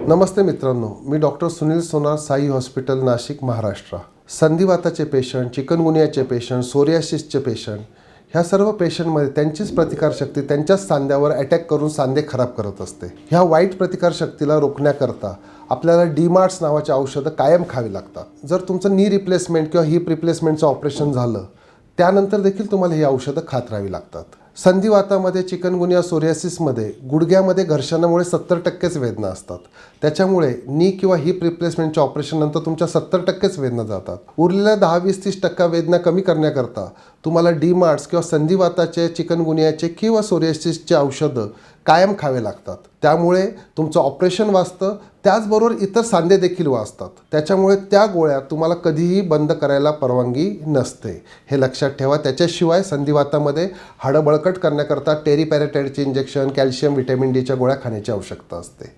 नमस्ते मित्रांनो मी doctor Sunil Sonar Sai hospital Nashik Maharashtra. संधिवाताचे पेशंट चिकनगुनियाचे पेशंट सोरियासिसचे पेशंट ह्या सर्व पेशंटमध्ये त्यांचीच प्रतिकारशक्ती त्यांच्याच सांध्यावर अटॅक करून सांधे खराब करत असते. ह्या वाईट प्रतिकारशक्तीला रोखण्याकरता आपल्याला डीमार्ट्स नावाचे औषधं कायम खावी लागतात. जर तुमचं नी रिप्लेसमेंट किंवा हिप रिप्लेसमेंटचं ऑपरेशन झालं त्यानंतर देखील तुम्हाला ही औषधं खात राहावी लागतात. संधिवातामध्ये चिकनगुनिया सोरियासिसमध्ये गुडघ्यामध्ये घर्षणामुळे सत्तर टक्केच वेदना असतात. त्याच्यामुळे नी किंवा हिप रिप्लेसमेंटच्या ऑपरेशननंतर तुमच्या सत्तर टक्केच वेदना जातात. उरलेल्या दहा वीस तीस टक्का वेदना कमी करण्याकरता तुम्हाला डीमार्ट्स किंवा संधिवाताचे चिकनगुनियाचे किंवा सोरियासिसचे औषधं कायम खावे लागतात. त्यामुळे तुमचं ऑपरेशन वाचतं त्याचबरोबर इतर सांधे देखील वाचतात. त्याच्यामुळे त्या गोळ्या तुम्हाला कधीही बंद करायला परवानगी नसते. हे लक्षात ठेवा. त्याच्याशिवाय संधिवातामध्ये हाडं बळकट करण्याकरता टेरिपॅरेटाईडचे इंजेक्शन कॅल्शियम व्हिटॅमिन डीच्या गोळ्या खाण्याची आवश्यकता असते.